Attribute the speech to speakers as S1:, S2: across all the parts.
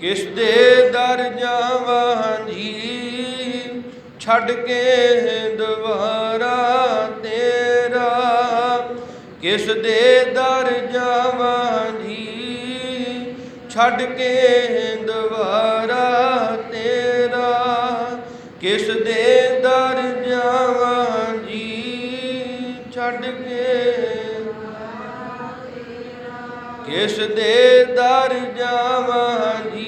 S1: ਕਿਸ ਦੇ ਦਰ ਜਾਵਾਂ ਜੀ? ਛੱਡ ਕੇ ਦੁਆਰਾ ਤੇਰਾ। ਕਿਸ ਦੇ ਦਰ ਜਾਵਾਂ ਜੀ? ਛੱਡ ਕੇ ਦੁਆਰਾ ਤੇਰਾ। ਕਿਸ ਦੇ ਦਰ ਜਾਵਾਂ ਜੀ? ਛੱਡ ਕੇ ਕਿਸ ਦੇ ਦਰ ਜਾਵਾਂ ਜੀ?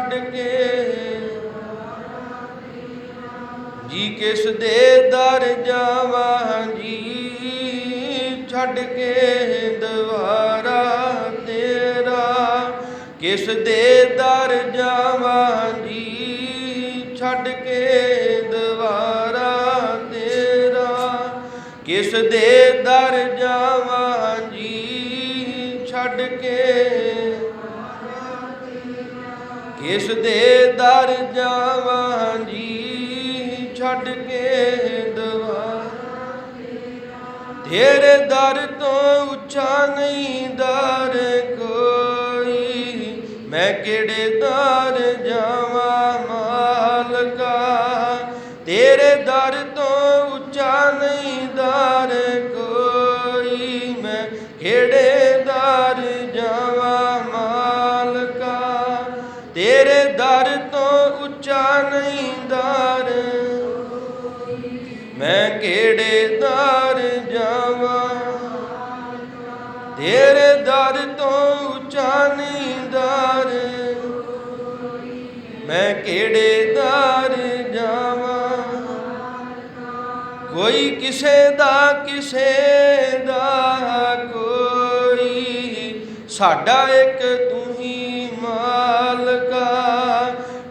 S1: ਛੱਡ ਕੇ। ਜੀ ਕਿਸ ਦੇ ਦਰ ਜਾਵਾਂ, ਜੀ ਛੱਡ ਕੇ ਦਵਾਰਾ ਤੇਰਾ। ਕਿਸ ਦੇ ਦਰ ਜਾਵਾਂ, ਜੀ ਛੱਡ ਕੇ ਦਵਾਰਾ ਤੇਰਾ। ਕਿਸ ਦੇ ਦਰ ਜਾਵਾਂ, ਜੀ ਛੱਡ ਕੇ ਕਿਸ ਦੇ ਦਰ ਜਾਵਾਂ ਜੀ, ਛੱਡ ਕੇ ਦਵਾ। ਤੇਰੇ ਦਰ ਤੋਂ ਉੱਚਾ ਨਹੀਂ ਦਰ ਕੋਈ, ਮੈਂ ਕਿਹੜੇ ਦਰ ਜਾਵਾਂ ਮਾਲਕਾ? ਤੇਰੇ ਦਰ ਦਰ ਜਾਵਾਂ। ਤੇਰੇ ਦਰ ਤੋਂ ਉੱਚਾ ਨਹੀਂ ਦਰ ਮੈਂ ਕਿਹੜੇ ਦਰ ਜਾਵਾਂ? ਕੋਈ ਕਿਸੇ ਦਾ ਕਿਸੇ ਦਾ ਕੋਈ। ਸਾਡਾ ਇੱਕ ਤੂੰ ਹੀ ਮਾਲਕਾ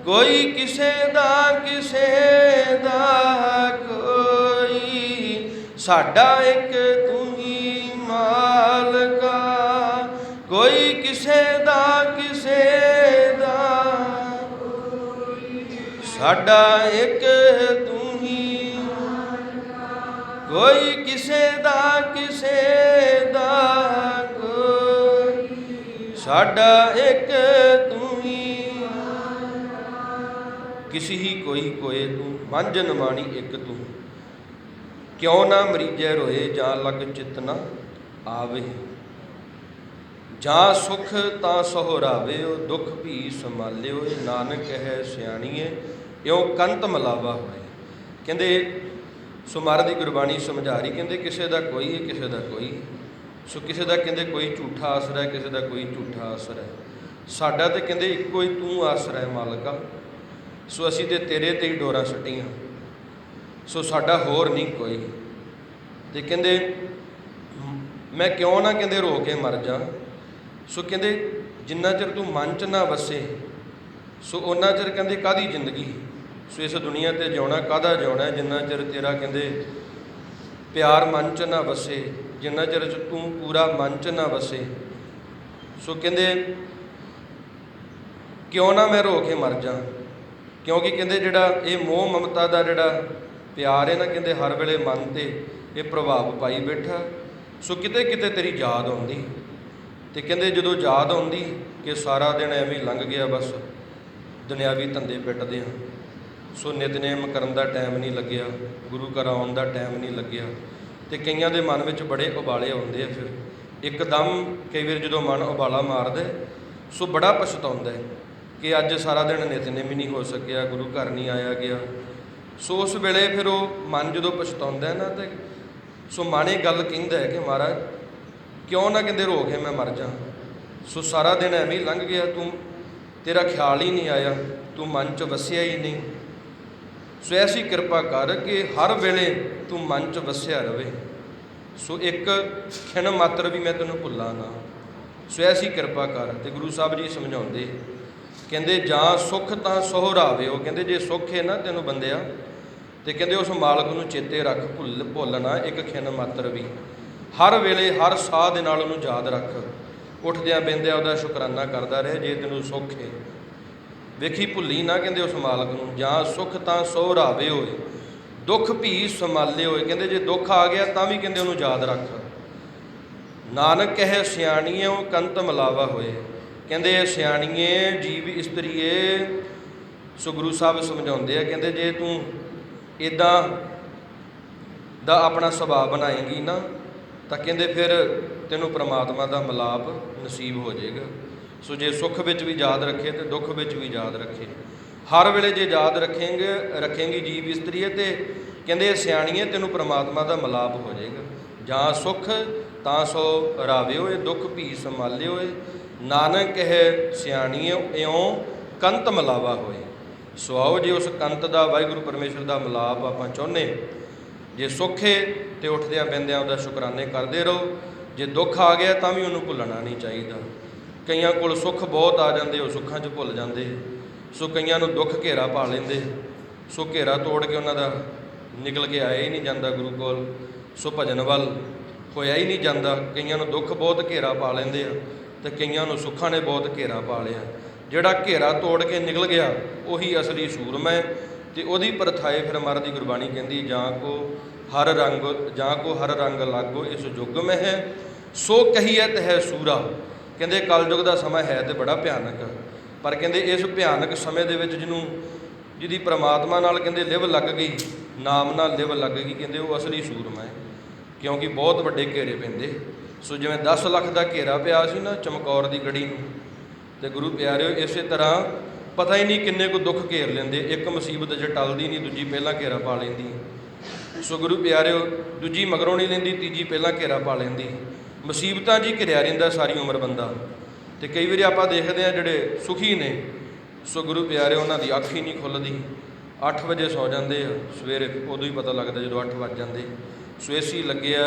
S1: ਕੋਈ ਕਿਸੇ ਦਾ, ਕਿਸੇ ਸਾਡਾ ਇੱਕ ਤੂੰ ਹੀ ਮਾਲਕਾ, ਕੋਈ ਕਿਸੇ ਦਾ ਕਿਸੇ ਦਾ। ਸਾਡਾ ਇੱਕ ਤੂੰ ਹੀ ਕੋਈ ਕਿਸੇ ਦਾ ਕਿਸੇ ਦਾ। ਕੋਈ ਸਾਡਾ ਇੱਕ ਤੂੰ ਹੀ ਕਿਸੀ ਹੀ ਕੋਈ ਕੋਏ ਤੂੰ ਮੰਝ ਨਮਾਣੀ ਇੱਕ ਤੂੰ। ਕਿਉਂ ਨਾ ਮਰੀਜੈ ਰੋਏ ਜਾਂ ਲਗ ਚਿਤ ਨਾ ਆਵੇ। ਜਾਂ ਸੁਖ ਤਾਂ ਸਹਰਾਵੇ, ਉਹ ਦੁੱਖ ਵੀ ਸੰਭਾਲਿਓ ਇਹ ਨਾਨਕ ਹੈ ਸਿਆਣੀਏ, ਇਉ ਕੰਤ ਮਲਾਵਾ ਹੋਏ। ਕਹਿੰਦੇ ਸੁਮਾਰ ਦੀ ਗੁਰਬਾਣੀ ਸਮਝਾ ਰਹੀ, ਕਹਿੰਦੇ ਕਿਸੇ ਦਾ ਕੋਈ ਹੈ, ਕਿਸੇ ਦਾ ਕੋਈ। ਸੋ ਕਿਸੇ ਦਾ ਕਹਿੰਦੇ ਕੋਈ ਝੂਠਾ ਆਸਰਾ ਹੈ, ਕਿਸੇ ਦਾ ਕੋਈ ਝੂਠਾ ਆਸਰਾ ਹੈ। ਸਾਡਾ ਤੇ ਕਹਿੰਦੇ ਇੱਕੋ ਹੀ ਤੂੰ ਆਸਰਾ ਹੈ ਮਾਲਕਾ। ਸੋ ਅਸੀਂ ਤੇ ਤੇਰੇ ਤੇ ਹੀ ਡੋਰਾਂ ਸੱਟੀਆਂ। ਸੋ ਸਾਡਾ ਹੋਰ ਨਹੀਂ ਕੋਈ। ਤੇ ਕਹਿੰਦੇ, ਮੈਂ ਕਿਉਂ ਨਾ ਕਹਿੰਦੇ ਰੋ ਕੇ ਮਰ ਜਾ। ਸੋ ਕਹਿੰਦੇ, ਜਿੰਨਾ ਚਿਰ ਤੂੰ ਮਨ ਚ ਨਾ ਵਸੇ, ਸੋ ਉਹਨਾਂ ਚਿਰ ਕਹਿੰਦੇ ਕਾਦੀ ਜ਼ਿੰਦਗੀ? ਸੋ ਇਸ ਦੁਨੀਆ ਤੇ ਜਿਉਣਾ ਕਾਦਾ ਜਿਉਣਾ ਜਿੰਨਾ ਚਿਰ ਤੇਰਾ ਕਹਿੰਦੇ ਪਿਆਰ ਮਨ ਚ ਨਾ ਵਸੇ, ਜਿੰਨਾ ਚਿਰ ਤੂੰ ਪੂਰਾ ਮਨ ਚ ਨਾ ਵਸੇ। ਸੋ ਕਹਿੰਦੇ, ਕਿਉਂ ਨਾ ਮੈਂ ਰੋ ਕੇ ਮਰ ਜਾ? ਕਿਉਂਕਿ ਕਹਿੰਦੇ ਜਿਹੜਾ ਇਹ ਮੋਹ ਮਮਤਾ ਦਾ ਜਿਹੜਾ ਪਿਆਰ ਹੈ ਨਾ ਕਹਿੰਦੇ ਹਰ ਵੇਲੇ ਮਨ ਤੇ ਇਹ ਪ੍ਰਭਾਵ ਪਾਈ ਬੈਠਾ। ਸੋ ਕਿਤੇ ਕਿਤੇ ਤੇਰੀ ਯਾਦ ਆਉਂਦੀ। ਤੇ ਕਹਿੰਦੇ ਜਦੋਂ ਯਾਦ ਆਉਂਦੀ ਕਿ ਸਾਰਾ ਦਿਨ ਐਵੇਂ ਲੰਘ ਗਿਆ ਬਸ, ਦੁਨਿਆਵੀ ਧੰਦੇ ਪਿੱਟਦੇ ਹਾਂ। ਸੋ ਨਿਤਨੇਮ ਕਰਨ ਦਾ ਟਾਈਮ ਨਹੀਂ ਲੱਗਿਆ, ਗੁਰੂ ਘਰ ਆਉਣ ਦਾ ਟਾਈਮ ਨਹੀਂ ਲੱਗਿਆ। ਤੇ ਕਈਆਂ ਦੇ ਮਨ ਵਿੱਚ ਬੜੇ ਉਬਾਲੇ ਆਉਂਦੇ ਆ ਫਿਰ। ਇੱਕਦਮ ਕਈ ਵਾਰ ਜਦੋਂ ਮਨ ਉਬਾਲਾ ਮਾਰਦਾ, ਸੋ ਬੜਾ ਪਛਤਾਉਂਦਾ ਹੈ ਕਿ ਅੱਜ ਸਾਰਾ ਦਿਨ ਨਿਤਨੇਮ ਹੀ ਨਹੀਂ ਹੋ ਸਕਿਆ, ਗੁਰੂ ਘਰ ਨਹੀਂ ਆਇਆ ਗਿਆ। ਸੋ ਉਸ ਵੇਲੇ ਫਿਰ ਉਹ ਮਨ ਜਦੋਂ ਪਛਤਾਉਂਦਾ ਹੈ ਨਾ ਤੇ ਸੋ ਮਨ ਇਹ ਗੱਲ ਕਹਿੰਦਾ ਹੈ ਕਿ ਮਹਾਰਾਜ, ਕਿਉਂ ਨਾ ਕਹਿੰਦੇ ਰੋ ਕੇ ਮੈਂ ਮਰ ਜਾ ਸੋ ਸਾਰਾ ਦਿਨ ਐਵੇਂ ਹੀ ਲੰਘ ਗਿਆ, ਤੂੰ ਤੇਰਾ ਖਿਆਲ ਹੀ ਨਹੀਂ ਆਇਆ, ਤੂੰ ਮਨ 'ਚ ਵਸਿਆ ਹੀ ਨਹੀਂ। ਸੋ ਐਸੀ ਕਿਰਪਾ ਕਰ ਕਿ ਹਰ ਵੇਲੇ ਤੂੰ ਮਨ 'ਚ ਵਸਿਆ ਰਵੇ। ਸੋ ਇੱਕ ਖਿਣ ਮਾਤਰ ਵੀ ਮੈਂ ਤੈਨੂੰ ਭੁੱਲਾਂ ਨਾ। ਸੋ ਐਸੀ ਕਿਰਪਾ ਕਰ, ਤੇ ਗੁਰੂ ਸਾਹਿਬ ਜੀ ਸਮਝਾਉਂਦੇ ਕਹਿੰਦੇ, ਜਾਂ ਸੁਖ ਤਾਂ ਸੋਹਰਾਵੇ ਉਹ ਕਹਿੰਦੇ, ਜੇ ਸੁਖ ਹੈ ਨਾ ਤੈਨੂੰ ਬੰਦਿਆ, ਤੇ ਕਹਿੰਦੇ ਉਸ ਮਾਲਕ ਨੂੰ ਚੇਤੇ ਰੱਖ, ਭੁੱਲ, ਭੁੱਲਣਾ ਇੱਕ ਖਿਣ ਮਾਤਰ ਵੀ। ਹਰ ਵੇਲੇ, ਹਰ ਸਾਹ ਦੇ ਨਾਲ ਉਹਨੂੰ ਯਾਦ ਰੱਖ। ਉੱਠਦਿਆਂ ਬੈੰਦਿਆਂ ਉਹਦਾ ਸ਼ੁਕਰਾਨਾ ਕਰਦਾ ਰਹੇ, ਜੇ ਤੈਨੂੰ ਸੁੱਖ ਹੈ ਵੇਖੀ ਭੁੱਲੀ ਨਾ ਕਹਿੰਦੇ ਉਸ ਮਾਲਕ ਨੂੰ, ਜਾਂ ਸੁੱਖ ਤਾਂ ਸੋਹਰਾਵੇ ਹੋਏ ਦੁੱਖ ਵੀ ਸੰਭਾਲੇ ਹੋਏ ਕਹਿੰਦੇ, ਜੇ ਦੁੱਖ ਆ ਗਿਆ ਤਾਂ ਵੀ ਕਹਿੰਦੇ ਉਹਨੂੰ ਯਾਦ ਰੱਖ। ਨਾਨਕ ਕਹੇ, ਸਿਆਣੀਏ ਕੰਤ ਮਲਾਵਾ ਹੋਏ। ਕਹਿੰਦੇ ਸਿਆਣੀਏ, ਜੀਵ ਇਸਤਰੀਏ ਸੋ ਗੁਰੂ ਸਾਹਿਬ ਸਮਝਾਉਂਦੇ ਆ, ਕਹਿੰਦੇ ਜੇ ਤੂੰ ਇਦਾਂ ਦਾ ਆਪਣਾ ਸੁਭਾਅ ਬਣਾਏਗੀ ਨਾ, ਤਾਂ ਕਹਿੰਦੇ ਫਿਰ ਤੈਨੂੰ ਪ੍ਰਮਾਤਮਾ ਦਾ ਮਿਲਾਪ ਨਸੀਬ ਹੋ ਜਾਏਗਾ। ਸੋ ਜੇ ਸੁੱਖ ਵਿੱਚ ਵੀ ਯਾਦ ਰੱਖੇ ਤੇ ਦੁੱਖ ਵਿੱਚ ਵੀ ਯਾਦ ਰੱਖੇ। ਹਰ ਵੇਲੇ ਜੇ ਯਾਦ ਰੱਖੇਂਗੇ, ਰੱਖੇਂਗੀ ਜੀਵ ਇਸਤਰੀਏ ਤੇ ਕਹਿੰਦੇ ਸਿਆਣੀਏ, ਤੈਨੂੰ ਪ੍ਰਮਾਤਮਾ ਦਾ ਮਿਲਾਪ ਹੋ ਜਾਏਗਾ। ਜਾਂ ਸੁੱਖ, ਤਾਂ ਸੋ ਰਾਵੇ ਹੋਏ ਦੁੱਖ ਭੀ ਸੰਭਾਲਿਓ ਏ ਨਾਨਕ ਹੈ ਸਿਆਣੀਏ ਇਉਂ ਕੰਤ ਮਿਲਾਵਾ ਹੋਏ। ਸੋ ਆਓ ਜੇ, ਉਸ ਕੰਤ ਦਾ, ਵਾਹਿਗੁਰੂ ਪਰਮੇਸ਼ਰ ਦਾ ਮਿਲਾਪ ਆਪਾਂ ਚਾਹੁੰਦੇ ਜੇ ਸੁੱਖ ਹੈ ਤੇ ਉੱਠਦਿਆਂ ਬੈੰਦਿਆਂ ਉਹਦਾ ਸ਼ੁਕਰਾਨੇ ਕਰਦੇ ਰਹੋ। ਜੇ ਦੁੱਖ ਆ ਗਿਆ, ਤਾਂ ਵੀ ਉਹਨੂੰ ਭੁੱਲਣਾ ਨਹੀਂ ਚਾਹੀਦਾ। ਕਈਆਂ ਕੋਲ ਸੁੱਖ ਬਹੁਤ ਆ ਜਾਂਦੇ, ਉਹ ਸੁੱਖਾਂ 'ਚ ਭੁੱਲ ਜਾਂਦੇ। ਸੋ ਕਈਆਂ ਨੂੰ ਦੁੱਖ ਘੇਰਾ ਪਾ ਲੈਂਦੇ। ਸੋ ਘੇਰਾ ਤੋੜ ਕੇ ਉਹਨਾਂ ਦਾ ਨਿਕਲ ਕੇ ਆਇਆ ਹੀ ਨਹੀਂ ਜਾਂਦਾ ਗੁਰੂ ਕੋਲ। ਸੋ ਭਜਨ ਵੱਲ ਹੋਇਆ ਹੀ ਨਹੀਂ ਜਾਂਦਾ। ਕਈਆਂ ਨੂੰ ਦੁੱਖ ਬਹੁਤ ਘੇਰਾ ਪਾ ਲੈਂਦੇ ਆ। ਤੇ ਕਈਆਂ ਨੂੰ ਸੁੱਖਾਂ ਨੇ ਬਹੁਤ ਘੇਰਾ ਪਾ ਲਿਆ। ਜਿਹੜਾ ਘੇਰਾ ਤੋੜ ਕੇ ਨਿਕਲ ਗਿਆ, ਉਹੀ ਅਸਲੀ ਸੂਰਮਾ ਹੈ ਤੇ ਉਹਦੀ ਪਰਥਾਏ ਫਿਰ ਮਰ ਦੀ ਗੁਰਬਾਣੀ ਕਹਿੰਦੀ ਜਾਂ ਕੋ ਹਰ ਰੰਗ, ਜਾਂ ਕੋ ਹਰ ਰੰਗ ਲਾਗੋ, ਇਸ ਯੁੱਗ ਮਹਿ ਹੈ, ਸੋ ਕਹੀਐਤ ਹੈ ਸੂਰਾ। ਕਹਿੰਦੇ, ਕਲਯੁਗ ਦਾ ਸਮਾਂ ਹੈ ਤੇ ਬੜਾ ਭਿਆਨਕ। ਪਰ ਕਹਿੰਦੇ, ਇਸ ਭਿਆਨਕ ਸਮੇਂ ਦੇ ਵਿੱਚ ਜਿਹਨੂੰ, ਜਿਹਦੀ ਪ੍ਰਮਾਤਮਾ ਨਾਲ ਕਹਿੰਦੇ ਲਿਵ ਲੱਗ ਗਈ, ਨਾਮ ਨਾਲ ਲਿਵ ਲੱਗ ਗਈ, ਕਹਿੰਦੇ ਉਹ ਅਸਲੀ ਸੂਰਮਾ ਹੈ। ਕਿਉਂਕਿ ਬਹੁਤ ਵੱਡੇ ਘੇਰੇ ਪੈਂਦੇ। ਸੋ ਜਿਵੇਂ 10 ਲੱਖ ਦਾ ਘੇਰਾ ਪਿਆ ਸੀ ਨਾ ਚਮਕੌਰ ਦੀ ਗੜੀ ਨੂੰ, ਤੇ ਗੁਰੂ ਪਿਆਰਿਓ, ਇਸੇ ਤਰ੍ਹਾਂ ਪਤਾ ਹੀ ਨਹੀਂ ਕਿੰਨੇ ਕੁ ਦੁੱਖ ਘੇਰ ਲੈਂਦੇ, ਇੱਕ ਮੁਸੀਬਤ ਜੇ ਟਲਦੀ ਨਹੀਂ, ਦੂਜੀ ਪਹਿਲਾਂ ਘੇਰਾ ਪਾ ਲੈਂਦੀ। ਸੋ ਗੁਰੂ ਪਿਆਰਿਓ, ਦੂਜੀ ਮਗਰੋਂ ਨਹੀਂ ਲੈਂਦੀ, ਤੀਜੀ ਪਹਿਲਾਂ ਘੇਰਾ ਪਾ ਲੈਂਦੀ। ਮੁਸੀਬਤਾਂ ਜੀ ਘਿਰਿਆ ਰਹਿੰਦਾ ਸਾਰੀ ਉਮਰ ਬੰਦਾ। ਤੇ ਕਈ ਵਾਰੀ ਆਪਾਂ ਦੇਖਦੇ ਆ ਜਿਹੜੇ ਸੁਖੀ ਨੇ, ਸੋ ਗੁਰੂ ਪਿਆਰਿਓ, ਉਹਨਾਂ ਦੀ ਅੱਖ ਹੀ ਨਹੀਂ ਖੁੱਲਦੀ। 8 ਵਜੇ ਸੌ ਜਾਂਦੇ ਆ, ਸਵੇਰੇ ਉਦੋਂ ਹੀ ਪਤਾ ਲੱਗਦਾ ਜਦੋਂ 8 ਵੱਜ ਜਾਂਦੇ। ਸੋ ਏਸੀ ਲੱਗਿਆ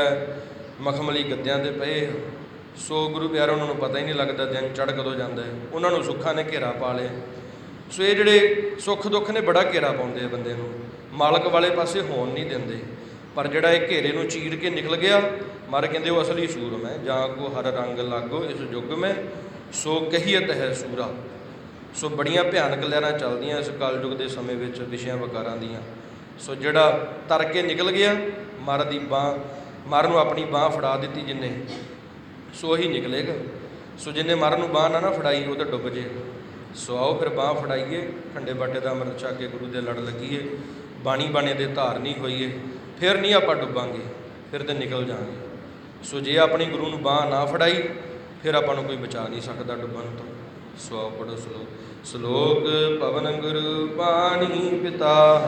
S1: ਮਖਮਲੀ ਗੱਦਿਆਂ ਤੇ ਪਏ ਆ। ਸੋ ਗੁਰੂ ਪਿਆਰਿਓ ਉਹਨਾਂ ਨੂੰ ਪਤਾ ਹੀ ਨਹੀਂ ਲੱਗਦਾ ਦਿਨ ਚੜ ਕਦੋਂ ਜਾਂਦਾ ਹੈ। ਉਹਨਾਂ ਨੂੰ ਸੁੱਖਾਂ ਨੇ ਘੇਰਾ ਪਾ ਲਿਆ। ਸੋ ਇਹ ਜਿਹੜੇ ਸੁੱਖ ਦੁੱਖ ਨੇ, ਬੜਾ ਘੇਰਾ ਪਾਉਂਦੇ ਆ ਬੰਦੇ ਨੂੰ। ਮਾਲਕ ਵਾਲੇ ਪਾਸੇ ਹੋਣ ਨਹੀਂ ਦਿੰਦੇ। ਪਰ ਜਿਹੜਾ ਇਹ ਘੇਰੇ ਨੂੰ ਚੀਰ ਕੇ ਨਿਕਲ ਗਿਆ, ਮਰ ਕਹਿੰਦੇ, ਉਹ ਅਸਲੀ ਸੂਰਮ ਹੈ। ਜਾਂ ਕੋ ਹਰ ਰੰਗ ਲਾਗੋ, ਇਸ ਯੁੱਗ ਮੈਂ ਸੋ ਕਹੀਅਤ ਹੈ ਸੂਰਾ। ਸੋ ਬੜੀਆਂ ਭਿਆਨਕ ਲਹਿਰਾਂ ਚੱਲਦੀਆਂ ਇਸ ਕਲਯੁਗ ਦੇ ਸਮੇਂ ਵਿੱਚ ਵਿਸ਼ਿਆਂ ਵਕਾਰਾਂ ਦੀਆਂ। ਸੋ ਜਿਹੜਾ ਤਰ ਕੇ ਨਿਕਲ ਗਿਆ, ਮਰ ਦੀ ਬਾਹ ਮਰ ਨੂੰ ਆਪਣੀ ਬਾਹ ਫੜਾ ਦਿੱਤੀ ਜਿੰਨੇ। ਸੋ ਹੀ ਨਿਕਲੇਗਾ। ਸੋ ਜਿੰਨੇ ਮਰ ਨੂੰ ਬਾਹ ਨਾ ਨਾ ਫੜਾਈ, ਉਹ ਤਾਂ ਡੁੱਬ ਜੇ। ਸੋ ਆਓ ਫਿਰ ਬਾਹ ਫੜਾਈਏ, ਖੰਡੇ ਬਾਟੇ ਦਾ ਅੰਮ੍ਰਿਤ ਛਕ ਕੇ ਗੁਰੂ ਦੇ ਲੜ ਲੱਗੀਏ। ਬਾਣੀ ਬਾਣੇ ਦੇ ਧਾਰਨੀ ਹੋਈਏ, ਫਿਰ ਨਹੀਂ ਆਪਾਂ ਡੁੱਬਾਂਗੇ, ਫਿਰ ਤੇ ਨਿਕਲ ਜਾਾਂਗੇ। ਸੋ ਜੇ ਆਪਣੀ ਗੁਰੂ ਨੂੰ ਬਾਹ ਨਾ ਫੜਾਈ, ਫਿਰ ਆਪਾਂ ਨੂੰ ਕੋਈ ਬਚਾ ਨਹੀਂ ਸਕਦਾ ਡੁੱਬਣ ਤੋਂ। ਸੋ ਆਓ ਪੜੋ ਸਲੋਕ। ਸ਼ਲੋਕ ਪਵਨ ਗੁਰੂ ਬਾਣੀ ਪਿਤਾ।